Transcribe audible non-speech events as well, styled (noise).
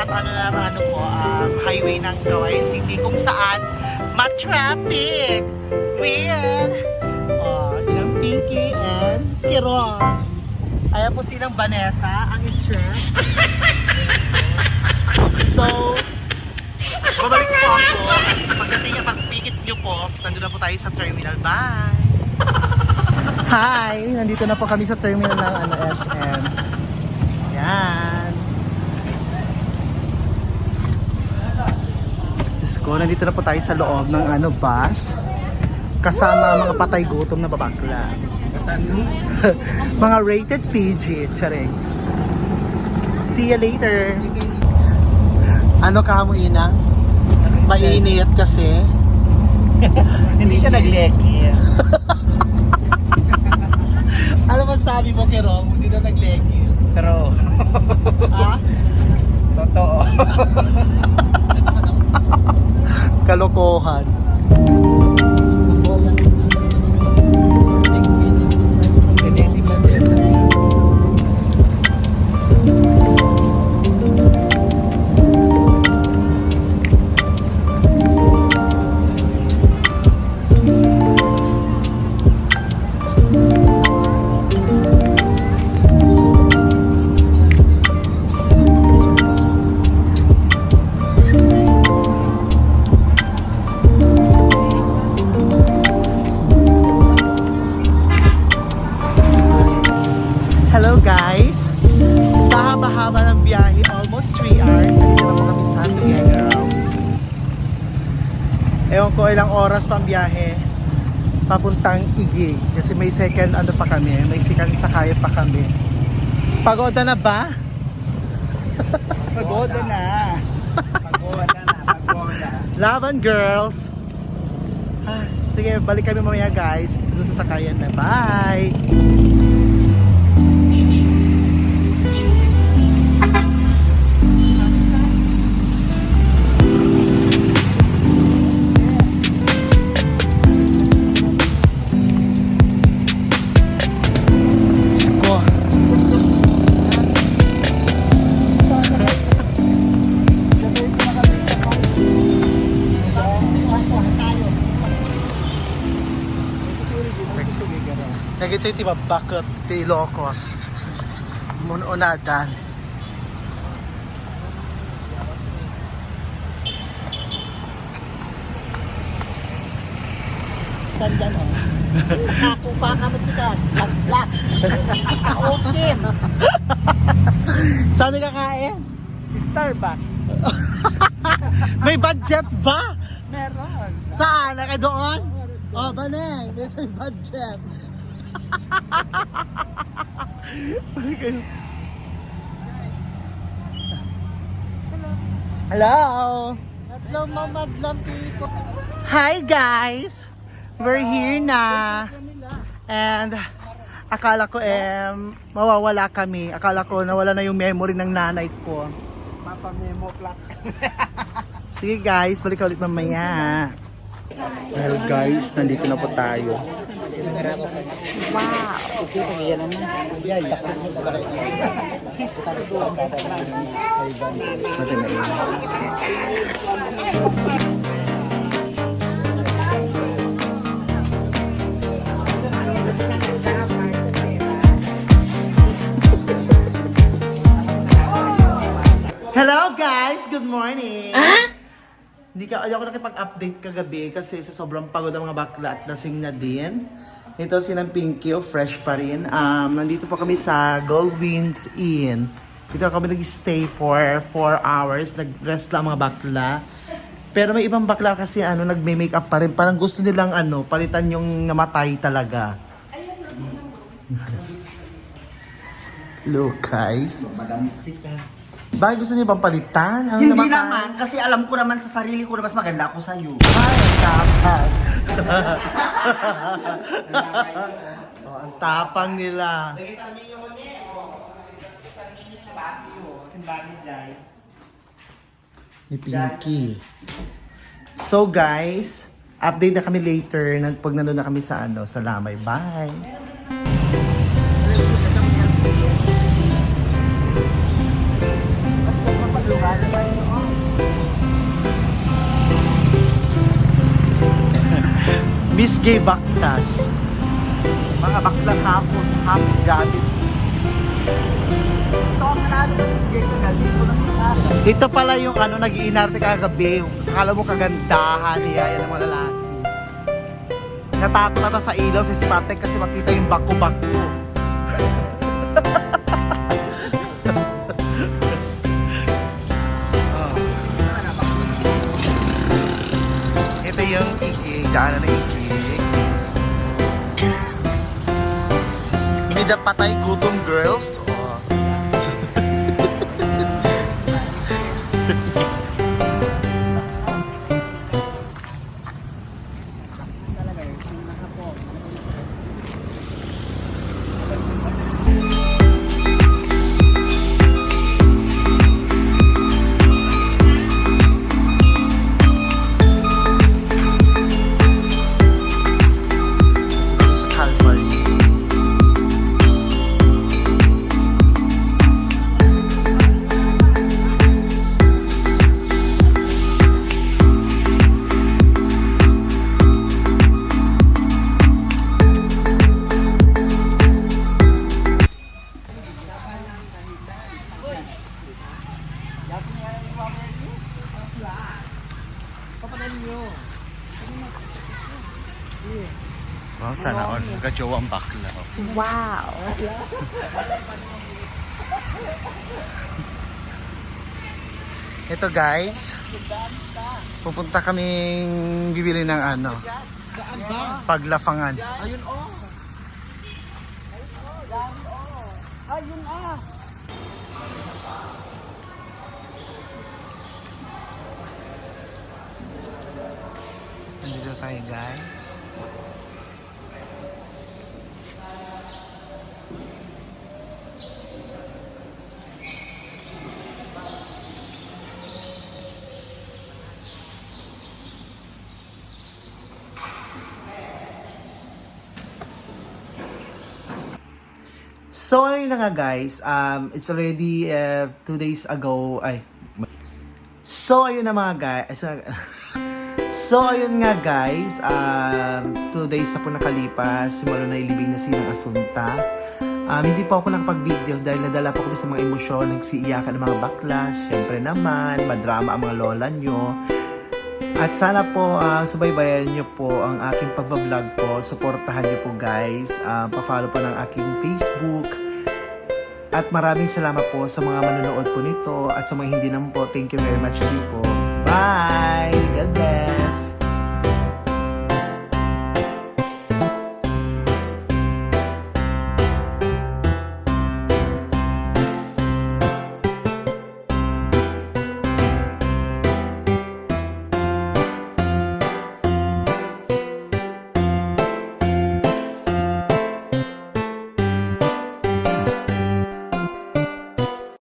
at ano na ano po, um, highway ng Kawayan City kung saan ma-traffic. Weird! Oh, yun ang Pinky and Kiron. Ayan po silang Vanessa, ang stress. so, babalik po ako. Pagdating at pagpikit nyo po, nandun na po tayo sa terminal. Bye! Hi! Nandito na po kami sa terminal ng ano, SM. Yan. Ko, nandito na po tayo sa loob ng ano, bus. Kasama ang mga patay gutom na babakla. (laughs) mga rated PG, charing. See you later. Ano ka mo ina? Mainit kasi. (laughs) Hindi siya naglekis. (laughs) ano ba sabi mo kay Rom? Hindi na naglekis. Pero, Ha? totoo. Kalokohan. Ewan ko ilang oras pang biyahe papuntang Igig kasi may second ano pa kami, may second sakay pa kami. Pagoda na ba? (laughs) Pagoda na. Pagoda na, pagoda. Laban girls! Ah, sige, balik kami mamaya guys. Doon sa sakayan na. Bye! Nagito iti bakit ti Ilocos. Mununadan. Tandaan mo. (laughs) Ako pa ka masikat. Black, black. Kaokin. Saan ka kain? Starbucks. (laughs) May budget ba? Meron. Saan? Naka doon? Oh, baneng. May budget. Hello. Tatlo mamadlang people. Hi guys! We're here na. And akala ko eh mawawala kami. Akala ko nawala na yung memory ng nanay ko. Mapa Memo Plus. Sige guys, balik ulit mamaya. Well guys, nandito na po tayo. Hello guys, good morning. Hindi ka ayoko nakipag-update kagabi kasi sa sobrang pagod ang mga bakla at lasing na din. Ito si Nang Pinky o fresh pa rin. Um, nandito po kami sa Goldwings Inn. Dito kami nag-stay for 4 hours. Nag-rest lang mga bakla. Pero may ibang bakla kasi ano, nagme-makeup pa rin. Parang gusto nilang ano, palitan yung namatay talaga. Look guys. Bakit gusto niyo bang palitan? Ang Hindi namatay? naman, kasi alam ko naman sa sarili ko na mas maganda ako sa'yo. Ay, tapang. (laughs) oh, ang tapang nila. Ni Pinky. So guys, update na kami later nag- pag nandun na kami sa ano, sa Lamay. Bye! Miss Gay Baktas. Mga baklang hapon, hapon gamit. Ito ang nanalo sa Miss Gay kagabi ko na Ito pala yung ano, nag-iinarte kagabi. Akala mo kagandahan niya, yan ang mga lalaki. Natakot ata sa ilaw si Spatek kasi makita yung bako-bako. (laughs) Ito yung daanan ng. Hindi patay gutom girls. Wow, sana all. Gajowa ang bakla. oh. Wow. Ito guys, pupunta kaming bibili ng ano, paglafangan. Ayun oh. Ayun ah. Nandito tayo guys. So, ayun na nga guys. Um, it's already uh, two days ago. Ay. So, ayun na mga guys. (laughs) So, ayun nga guys, um, two days na po nakalipas, simula na ilibing na silang asunta. Um, hindi po ako nakapag-video dahil nadala po kami sa mga emosyon, nagsiiyakan ng mga baklas, syempre naman, madrama ang mga lola nyo. At sana po, uh, subaybayan nyo po ang aking pagbablog po, supportahan nyo po guys, uh, pa-follow po ng aking Facebook, at maraming salamat po sa mga manonood po nito at sa mga hindi naman po, thank you very much din po. Bye! God bless!